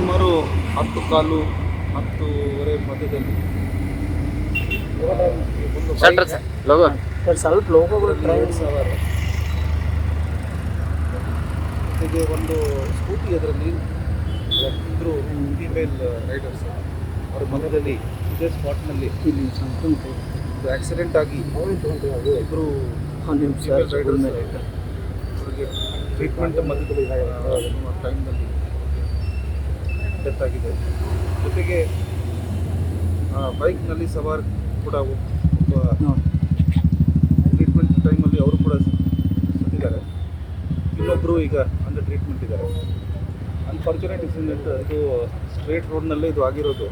ಸುಮಾರು ಹತ್ತು ಕಾಲು ಹತ್ತುವರೆ ಮಧ್ಯದಲ್ಲಿ. ಒಂದು ಸರ್ ಲೋಗೋ ಸರ್ ಸ್ವಲ್ಪ ಲೋಗೋಗಳು ಎರಡು ಸಾವಿರ ಜೊತೆಗೆ ಒಂದು ಸ್ಕೂಟಿ ಅದರಲ್ಲಿ ಇಬ್ಬರು ಫಿಮೇಲ್ ರೈಡರ್ಸ್ ಅವ್ರ ಮನೆಯಲ್ಲಿ ಇದೇ ಸ್ಪಾಟ್ನಲ್ಲಿ ಒಂದು ಆಕ್ಸಿಡೆಂಟ್ ಆಗಿ ಇಬ್ಬರು ರೈಡರ್ಸ್ ಅವರಿಗೆ ಟ್ರೀಟ್ಮೆಂಟ್ ಮಧ್ಯದಲ್ಲಿ ಟೈಮ್ನಲ್ಲಿ ಡೆತ್ ಆಗಿದೆ. ಜೊತೆಗೆ ಬೈಕ್ನಲ್ಲಿ ಸವಾರ್ ಕೂಡ ಒಬ್ಬ ಟ್ರೀಟ್ಮೆಂಟ್ ಟೈಮಲ್ಲಿ ಅವರು ಕೂಡ ಸತ್ತಿದ್ದಾರೆ. ಇನ್ನೊಬ್ಬರು ಈಗ ಅಂಡರ್ ಟ್ರೀಟ್ಮೆಂಟ್ ಇದ್ದಾರೆ. ಅನ್ಫಾರ್ಚುನೇಟ್ ಇನ್ಸಿಡೆಂಟ್ ಇದು ಸ್ಟ್ರೇಟ್ ರೋಡ್ನಲ್ಲೇ ಇದು ಆಗಿರೋದು.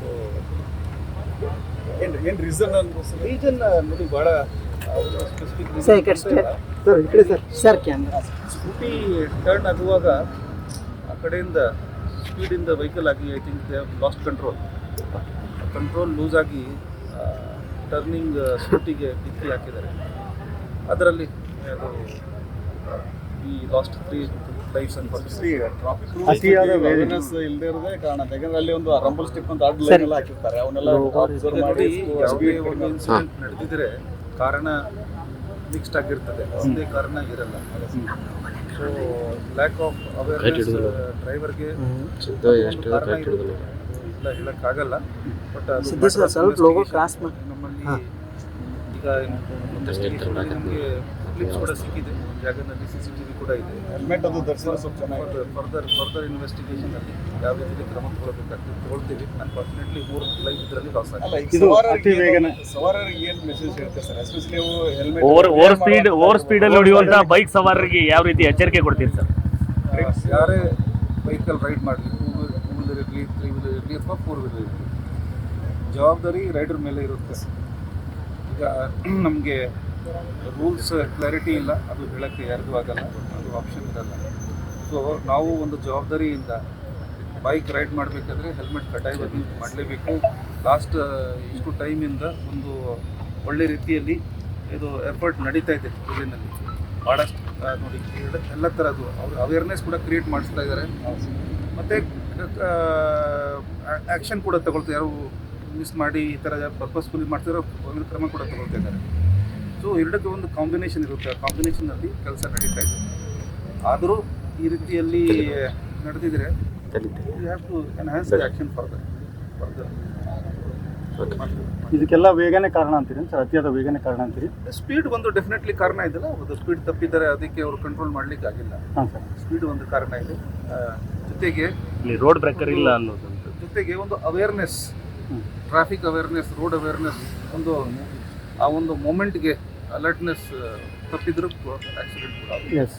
ಸೊ ಏನು ಏನು ರೀಸನ್ ರೀಸನ್ ನೋಡಿ ಭಾಳ ಸ್ಪೆಸಿಫಿಕ್ ಸ್ಕೂಟಿ ಟರ್ನ್ ಆಗುವಾಗ ಕಡೆಯಿಂದ ಸ್ಪೀಡಿಂದ ವೆಹಿಕಲ್ ಆಗಿ I think they lost control control loose ಆಗಿ ಟರ್ನಿಂಗ್ ಸ್ಕೂಟಿಗೆ ಡಿಕ್ಕಿ ಹಾಕಿದ್ದಾರೆ. ಅದರಲ್ಲಿ ಅದು ಈ ಲಾಸ್ಟ್ ತ್ರೀ ಲೈಫ್ಸ್ ಅತಿಯಾದ ಅವೇರ್ನೆಸ್ ಇಲ್ಲದೆ ಇರೋದೇ ಕಾರಣ. ಯಾಕಂದ್ರೆ ಅಲ್ಲಿ ಒಂದು ರಂಬಲ್ ಸ್ಟಿಪ್ ಅಂತ ಅಡ್ಡ ಲೈನ್ ಎಲ್ಲ ಹಾಕಿರ್ತಾರೆ. ಅವನ್ನೆಲ್ಲ ಮಾಡಿ ಯಾವುದೇ ಒಂದು ಇನ್ಸಿಡೆಂಟ್ ನಡೆದಿದ್ರೆ ಕಾರಣ ಮಿಕ್ಸ್ಡ್ ಆಗಿರ್ತದೆ. ಒಂದೇ ಕಾರಣ ಇರಲ್ಲ. ಸೊ ಲ್ಯಾಕ್ ಆಫ್ ಅವೇರ್ನೆಸ್ ಡ್ರೈವರ್ಗೆ ಇಲ್ಲ ಹೇಳಕ್ಕಾಗಲ್ಲ. ಬಟ್ ಅದು ಸಿದ್ದು ಸರ್ ಸ್ವಲ್ಪ ಲೋಗೋ ಕ್ರಾಸ್ ಮಾಡಿ. ನಮ್ಮಲ್ಲಿ ಈಗ ಕ್ಲಿಪ್ಸ್ ಕೂಡ ಸಿಕ್ಕಿದೆ. ಒಂದು ಜಾಗದಲ್ಲಿ ಸಿ ಸಿ ಟಿ ವಿ ಕೂಡ ಇದೆ. ಹೆಲ್ಮೆಟ್ ಅದು ಧರಿಸಿದ್ರೆ ಸ್ವಲ್ಪ ಚೆನ್ನಾಗಿ ಫರ್ದರ್ ಫರ್ದರ್ ಇನ್ವೆಸ್ಟಿಗೇಷನ್ ಅಲ್ಲಿ ಯಾವ ರೀತಿ ಕ್ರಮ ತಗೊಳ್ಬೇಕಾಗ್ತದೆ ತಗೊಳ್ತೀವಿ. ಅನ್ಫಾರ್ಚುನೇಟ್ಲಿ ಮೂರು ಲೈಫ್ ಇದರಲ್ಲಿ ಲಾಸ್ ಆಗಿದೆ. ಸವಾರರಿಗೆ ಏನು- ಸವಾರರಿಗೆ ಏನು ಮೆಸೇಜ್ ಹೇಳ್ತೀವಿ ಸರ್? ಎಸ್ಪೆಷಲಿ ನೀವು helmet over over speed over speed ಅಲ್ಲಿ ಹೊಡೆಯುವಂತ ಬೈಕ್ ಸವಾರರಿಗೆ ಯಾವ ರೀತಿ ಎಚ್ಚರಿಕೆ ಕೊಡ್ತೀರಿ ಸರ್? ಯಾರೇ ಬೈಕಲ್ಲಿ ರೈಡ್ ಮಾಡಲಿ ಟೂ ವೀಲರ್ ಇರಲಿ ತ್ರೀ ವೀಲರ್ ಇರಲಿ ಅಥವಾ ಫೋರ್ ವೀಲರ್ ಇರಲಿ ಜವಾಬ್ದಾರಿ ರೈಡರ್ ಮೇಲೆ ಇರುತ್ತೆ ಈಗ ನಮಗೆ ರೂಲ್ಸ್ ಕ್ಲಾರಿಟಿ ಇಲ್ಲ. ಅದು ಹೇಳೋಕ್ಕೆ ಯಾರಿಗೂ ಆಗಲ್ಲ. ಅದು ಆಪ್ಷನ್ ಇರಲ್ಲ. ಸೊ ನಾವು ಒಂದು ಜವಾಬ್ದಾರಿಯಿಂದ ಬೈಕ್ ರೈಡ್ ಮಾಡಬೇಕಾದ್ರೆ ಹೆಲ್ಮೆಟ್ ಕಡ್ಡಾಯವಾಗಿ ಮಾಡಲೇಬೇಕು. ಲಾಸ್ಟ್ ಇಷ್ಟು ಟೈಮಿಂದ ಒಂದು ಒಳ್ಳೆ ರೀತಿಯಲ್ಲಿ ಇದು ಎಫರ್ಟ್ ನಡೀತಾ ಇದೆ ಊರಿನಲ್ಲಿ ಭಾಳಷ್ಟು ನೋಡಿ, ಎಲ್ಲ- ಥರದ್ದು ಅವ್ರು ಅವೇರ್ನೆಸ್ ಕೂಡ ಕ್ರಿಯೇಟ್ ಮಾಡಿಸ್ತಾ ಇದ್ದಾರೆ ಮತ್ತು ಆ್ಯಕ್ಷನ್ ಕೂಡ ತಗೊಳ್ತಾರೆ ಯಾರು ಮಿಸ್ ಮಾಡಿ ಈ ಥರ ಪರ್ಪಸ್ಫುಲ್ ಮಾಡ್ತಿರೋ ಒಂದು ಕ್ರಮ ಕೂಡ ತಗೊಳ್ತಾ ಇದ್ದಾರೆ ಸೊ ಎರಡಕ್ಕೂ ಒಂದು ಕಾಂಬಿನೇಷನ್ ಇರುತ್ತೆ. ಆ ಕಾಂಬಿನೇಷನಲ್ಲಿ ಕೆಲಸ ನಡೀತಾ ಇದೆ. ಆದರೂ ಈ ರೀತಿಯಲ್ಲಿ ನಡೆದಿದ್ರೆ you have to enhance the action further further ಇದಕ್ಕೆಲ್ಲ ವೇಗನೆ ಕಾರಣ ಅಂತೀರಿ ಸರ್? ಅತಿಯಾದ ವೇಗನೆ ಕಾರಣ ಅಂತೀರಿ? ಸ್ಪೀಡ್ ಒಂದು ಡೆಫಿನೆಟ್ಲಿ ಕಾರಣ ಇದೆಲ್ಲ ಒಂದು ಸ್ಪೀಡ್ ತಪ್ಪಿದ್ದಾರೆ ಅದಕ್ಕೆ ಅವರು ಕಂಟ್ರೋಲ್ ಮಾಡ್ಲಿಕ್ಕೆ ಆಗಿಲ್ಲ. ಸರ್. ಸ್ಪೀಡ್ ಒಂದು ಕಾರಣ ಇದೆ. ಜೊತೆಗೆ ಇಲ್ಲಿ ರೋಡ್ ಬ್ರೇಕರ್ ಇಲ್ಲ ಅನ್ನೋದು ಜೊತೆಗೆ ಒಂದು awareness traffic awareness road awareness ಒಂದು ಆ ಒಂದು ಮೂಮೆಂಟ್ಗೆ ಅಲರ್ಟ್ನೆಸ್ ತಪ್ಪಿದ್ರು ಆಕ್ಸಿಡೆಂಟ್ ಕೂಡ ಎಸ್